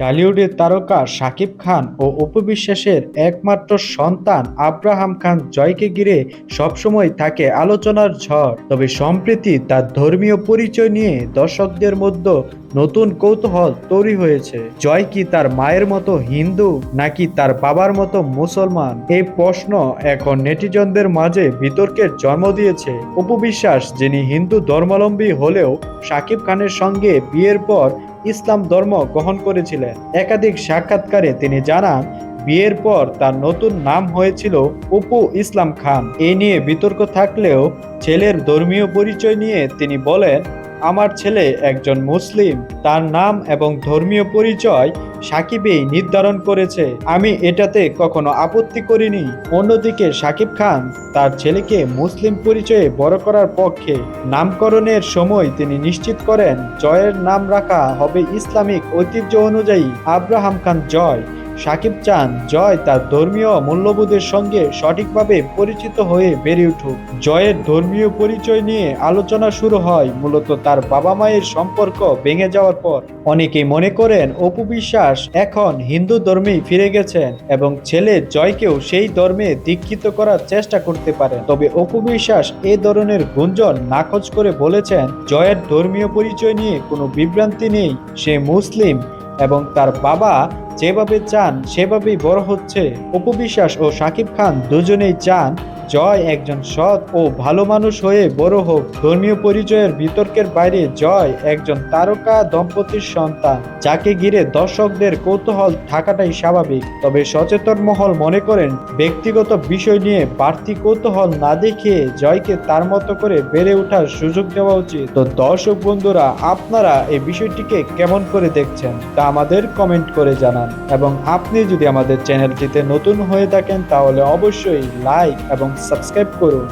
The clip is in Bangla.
টলিউডের তারকা শাকিব খান ও উপবিশ্বাসের একমাত্র সন্তান আব্রাহাম খান জয়কে ঘিরে সবসময় থাকে আলোচনার ঝড়। তবে সম্প্রতি তার ধর্মীয় পরিচয় নিয়ে দর্শকদের মধ্যে নতুন কৌতূহল তৈরি হয়েছে। জয় কি তার মায়ের মতো হিন্দু নাকি তার বাবার মতো মুসলমান? এই প্রশ্ন এখন নেটিজনদের মাঝে বিতর্কের জন্ম দিয়েছে। উপবিশ্বাস যিনি হিন্দু ধর্মাবলম্বী হলেও শাকিব খানের সঙ্গে বিয়ের পর ইসলাম ধর্ম গ্রহণ করেছিলেন। একাধিক সাক্ষাৎকারে তিনি জানান, বিয়ের পর তার নতুন নাম হয়েছিল অপু ইসলাম খান। এ নিয়ে বিতর্ক থাকলেও ছেলের ধর্মীয় পরিচয় নিয়ে তিনি বলেন আমার ছেলে একজন মুসলিম, তার নাম এবং ধর্মীয় পরিচয় সাকিবেই নির্ধারণ করেছে। আমি এটাতে কখনো আপত্তি করিনি। অন্যদিকে সাকিব খান তার ছেলেকে মুসলিম পরিচয়ে বড় করার পক্ষে নামকরণের সময় তিনি নিশ্চিত করেন, জয়ের নাম রাখা হবে ইসলামিক ঐতিহ্য অনুযায়ী আব্রাহাম খান জয়। সাকিব চান জয় তার ধর্মীয় মূল্যবোধের সঙ্গে সঠিকভাবে পরিচিত হয়ে বেড়ে উঠুক। জয়ের ধর্মীয় পরিচয় নিয়ে আলোচনা শুরু হয় মূলত তার বাবা মায়ের সম্পর্ক ভেঙে যাওয়ার পর। অনেকেই মনে করেন অপু বিশ্বাস এখন হিন্দু ধর্মেই ফিরে গেছেন এবং ছেলে জয়কেও সেই ধর্মে দীক্ষিত করার চেষ্টা করতে পারেন। তবে অপু বিশ্বাস এ ধরনের গুঞ্জন নাকচ করে বলেছেন, জয়ের ধর্মীয় পরিচয় নিয়ে কোনো বিভ্রান্তি নেই, সে মুসলিম। এবং তার বাবা যেভাবে চান, সেভাবেই বড় হচ্ছে। অপু বিশ্বাস ও সাকিব খান দুজনেই চান জয় একজন সৎ ও ভালো মানুষ হয়ে বড় হোক। ধর্মীয় পরিচয়ের বিতর্কের বাইরে জয় একজন তারকা দম্পতির সন্তান। যাকে ঘিরে দর্শকদের কৌতূহল থাকাটাই স্বাভাবিক। তবে সচেতন মহল মনে করেন, ব্যক্তিগত বিষয় নিয়ে বাড়তি কৌতূহল না দেখিয়ে জয়কে তার মতো করে বেড়ে ওঠার সুযোগ দেওয়া উচিত। তো দর্শক বন্ধুরা, আপনারা এই বিষয়টিকে কেমন করে দেখছেন? তা আমাদের কমেন্ট করে জানান। এবং আপনি যদি আমাদের চ্যানেলটিতে নতুন হয়ে থাকেন, তাহলে অবশ্যই লাইক এবং সাবস্ক্রাইব করুন